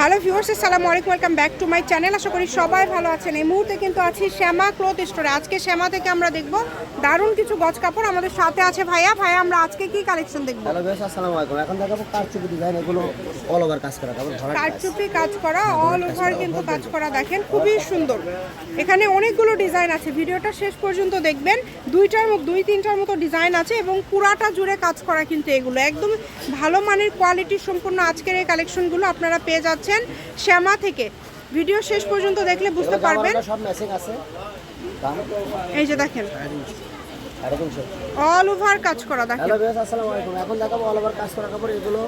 Hello viewers আসসালামু আলাইকুম welcome back to my channel. আশা করি সবাই ভালো আছেন। এই মুহূর্তে কিন্তু আছি শ্যামা ক্লথ স্টোরে। আজকে শ্যামা থেকে আমরা দেখব দারুণ কিছু গজ কাপড় আমাদের সাথে আছে ভাইয়া। ভাইয়া আমরা আজকে কি কালেকশন দেখব? হ্যালো বেশ আসসালামু আলাইকুম। এখন দেখাবো কারচুপি ডিজাইন এগুলো অল ওভার কাজ করা। কারচুপি কাজ করা অল ওভার কিন্তু কাজ করা দেখেন খুবই সুন্দর। এখানে অনেকগুলো ডিজাইন আছে। ভিডিওটা শেষ পর্যন্ত দেখবেন। দুইটার মতো দুই তিনটার মতো ডিজাইন আছে এবং পুরাটা জুড়ে কাজ করা কিন্তু এগুলো। একদম ভালো মানের কোয়ালিটি সম্পূর্ণ আজকের এই কালেকশনগুলো আপনারা পেয়ে যাচ্ছেন। শ্যামা থেকে। ভিডিও শেষ পর্যন্ত দেখলে বুঝতে পারবেন। সব ম্যাচিং আছে। এই যে দেখেন। অল ওভার কাজ করা দেখেন। আসসালামু আলাইকুম। এখন দেখাবো অল ওভার কাজ করা কাপড়। এগুলো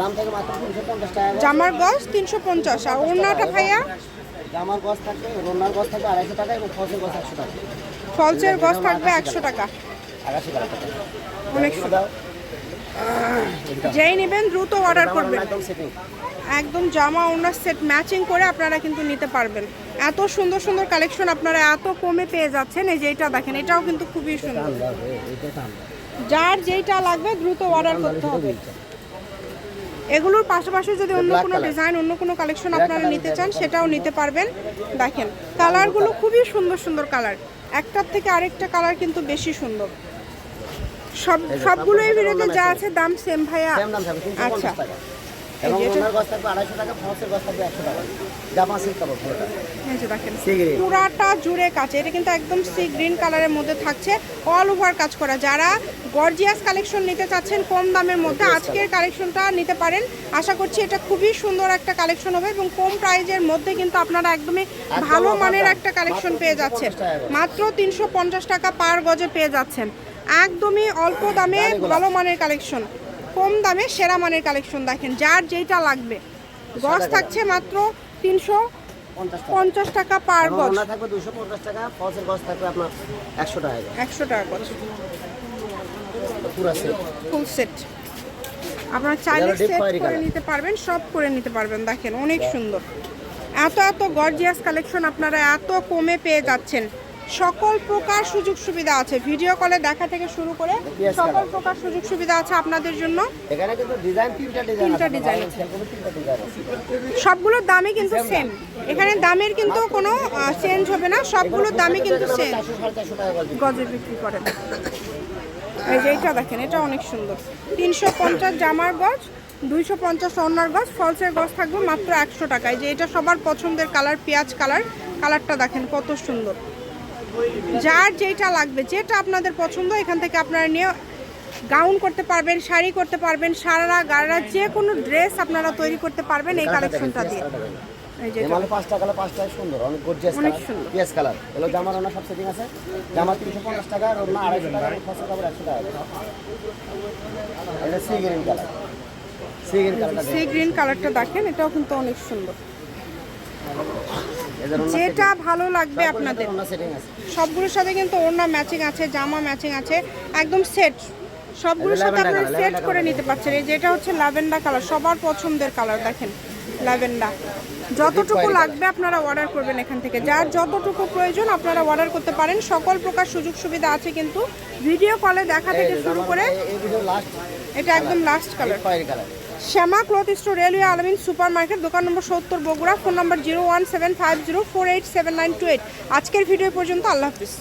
দাম থেকে মাত্র তিনশো পঞ্চাশ টাকা জামার গজ তিনশো পঞ্চাশ আর ওড়নাটা ভাইয়া? জামার গজ থাকবে রোনার গজ থাকবে আড়াইশো টাকা এবং ফসের গজ একশো টাকা। ফলসের গজ থাকবে একশো টাকা। আড়াইশো টাকা। টাকা অনেক সুন্দর। যেই নেবেন দ্রুত অর্ডার করবেন। একদম জামা ওনার সেট ম্যাচিং করে আপনারা কিন্তু নিতে পারবেন। এত সুন্দর সুন্দর কালেকশন আপনারা এত কমে পেয়ে যাচ্ছেন এই যে এটা দেখেন এটাও কিন্তু খুবই সুন্দর। যার যেইটা লাগবে দ্রুত অর্ডার করতে হবে। এগুলোর পাশাপাশি যদি অন্য কোনো ডিজাইন অন্য কোনো কালেকশন আপনারা নিতে চান সেটাও নিতে পারবেন। দেখেন কালারগুলো খুবই সুন্দর সুন্দর কালার একটার থেকে আরেকটা কালার কিন্তু বেশি সুন্দর। সব এই যে সবগুলো এই কাপড়ের ভিডিওতে যা আছে দাম সেম ভাইয়া। আচ্ছা। এবং থাকবে আড়াইশো টাকা ফসের গজ থাকবে একশো টাকা। জামা সিল্ক কাপড় পুরোটা। জুড়ে কাজ এটা কিন্তু একদম সি গ্রিন কালারের মধ্যে থাকছে। অল ওভার কাজ করা। যারা গর্জিয়াস কালেকশন নিতে চাচ্ছেন কম দামের মধ্যে আজকের কালেকশনটা নিতে পারেন। আশা করছি এটা খুবই সুন্দর একটা কালেকশন হবে এবং কম প্রাইজের মধ্যে কিন্তু আপনারা একদমই ভালো মানের একটা কালেকশন পেয়ে যাচ্ছেন। 350 টাকা। করে। মাত্র তিনশো পঞ্চাশ টাকা পার গজে পেয়ে যাচ্ছেন। একদমই অল্প দামে ভালো মানের কালেকশন। কম দামে সেরা মানের কালেকশন দেখেন যার যেইটা লাগবে। গজ থাকছে মাত্র তিনশো পঞ্চাশ টাকা। পার গজ। থাকবে দুশো পঞ্চাশ টাকা ফলসের গজ থাকবে আপনার একশো টাকা। একশো টাকা গজ। Full set. আপনারা চাইলে সেট করে নিতে পারবেন সব করে নিতে পারবেন দেখেন অনেক সুন্দর। এত এত গর্জিয়াস কালেকশন আপনারা এত কমে পেয়ে যাচ্ছেন। সকল প্রকার সুযোগ সুবিধা আছে। ভিডিও কলে দেখা থেকে শুরু করে সকল প্রকার সুযোগ সুবিধা আছে আপনাদের জন্য। এখানে কিন্তু ডিজাইন তিনটা ডিজাইন তিনটা ডিজাইন আছে। সবগুলোর দামই কিন্তু সেম এখানে দামের কিন্তু কোনো চেঞ্জ হবে না। সবগুলোর দামই কিন্তু সেম করে গজে বিক্রি করেন। এই যে এইটা দেখেন এটা অনেক সুন্দর। তিনশো পঞ্চাশ জামার গজ দুইশো পঞ্চাশ অন্যার গজ ফলসের গজ থাকবে মাত্র একশো টাকায়। যে এটা সবার পছন্দের কালার পেঁয়াজ কালার কালারটা দেখেন কত সুন্দর। যার যেটা লাগবে যেটা আপনাদের পছন্দ এখান থেকে আপনারা নিয়ে গাউন করতে পারবেন শাড়ি করতে পারবেন সারা গাড়া যে কোনো ড্রেস আপনারা তৈরি করতে পারবেন এই কালেকশনটা দিয়ে। পাঁচটা কালার পাঁচটাই সুন্দর অনেক গর্জিয়াস কালার জামার সব সেটিং আছে। জামা তিনশো পঞ্চাশ টাকা আর ওনা আড়াইশো টাকা এবং কাপড় একশো টাকা এটা sea green colour sea green কালারটা সি গ্রিন কালারটা দেখেন এটাও কিন্তু অনেক সুন্দর। যেটা ভালো লাগবে আপনাদের। সবগুলোর সাথে কিন্তু ওড়না ম্যাচিং আছে জামা ম্যাচিং আছে একদম সেট। সবগুলোর সাথে আপনারা সেট করে নিতে পারছেন। এই যেটা হচ্ছে ল্যাভেন্ডার কালার সবার পছন্দের কালার দেখেন ল্যাভেন্ডার যতটুকু লাগবে আপনারা অর্ডার করবেন এখান থেকে। যার যতটুকু প্রয়োজন আপনারা অর্ডার করতে পারেন। সকল প্রকার সুযোগ সুবিধা আছে কিন্তু ভিডিও কলে দেখা থেকে শুরু করে এটা একদম last colour colour Shyama cloth store, railway Alamin super market দোকান নম্বর সত্তর, Bogura, phone number zero one seven five zero four eight seven nine two eight. আজকের ভিডিও পর্যন্ত আল্লাহ হাফিজ।